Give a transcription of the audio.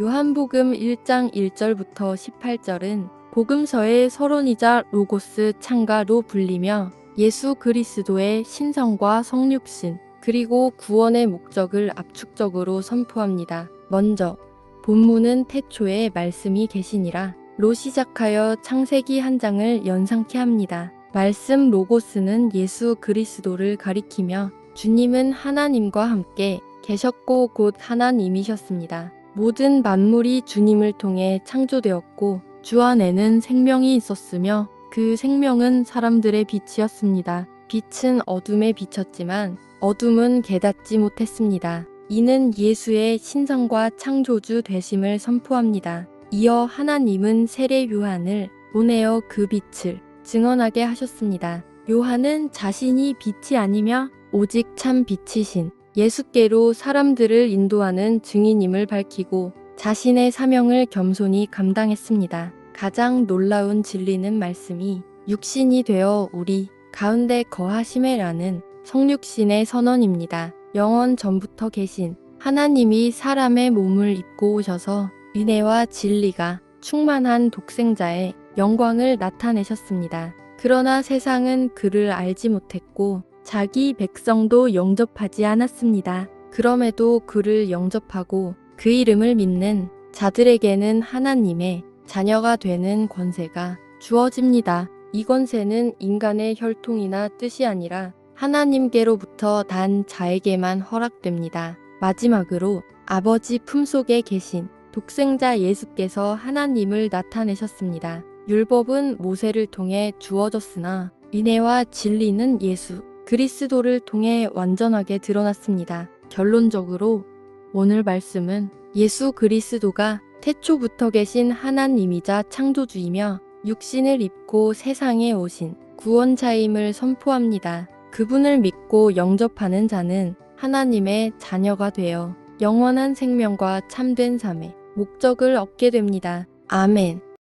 요한복음 1장 1절부터 18절은 복음서의 서론이자 로고스 창가로 불리며 예수 그리스도의 신성과 성육신 그리고 구원의 목적을 압축적으로 선포합니다. 먼저 본문은 태초에 말씀이 계시니라 로 시작하여 창세기 한 장을 연상케 합니다. 말씀 로고스는 예수 그리스도를 가리키며 주님은 하나님과 함께 계셨고 곧 하나님이셨습니다. 모든 만물이 주님을 통해 창조되었고 주 안에는 생명이 있었으며 그 생명은 사람들의 빛이었습니다. 빛은 어둠에 비쳤지만 어둠은 깨닫지 못했습니다. 이는 예수의 신성과 창조주 되심을 선포합니다. 이어 하나님은 세례 요한을 보내어 그 빛을 증언하게 하셨습니다. 요한은 자신이 빛이 아니며 오직 참 빛이신 예수께로 사람들을 인도하는 증인임을 밝히고 자신의 사명을 겸손히 감당했습니다. 가장 놀라운 진리는 말씀이 육신이 되어 우리 가운데 거하심에라는 성육신의 선언입니다. 영원 전부터 계신 하나님이 사람의 몸을 입고 오셔서 은혜와 진리가 충만한 독생자의 영광을 나타내셨습니다. 그러나 세상은 그를 알지 못했고 자기 백성도 영접하지 않았습니다. 그럼에도 그를 영접하고 그 이름을 믿는 자들에게는 하나님의 자녀가 되는 권세가 주어집니다. 이 권세는 인간의 혈통이나 뜻이 아니라 하나님께로부터 단 자에게만 허락됩니다. 마지막으로 아버지 품속에 계신 독생자 예수께서 하나님을 나타내셨습니다. 율법은 모세를 통해 주어졌으나 은혜와 진리는 예수 그리스도를 통해 완전하게 드러났습니다. 결론적으로 오늘 말씀은 예수 그리스도가 태초부터 계신 하나님이자 창조주이며 육신을 입고 세상에 오신 구원자임을 선포합니다. 그분을 믿고 영접하는 자는 하나님의 자녀가 되어 영원한 생명과 참된 삶의 목적을 얻게 됩니다. 아멘.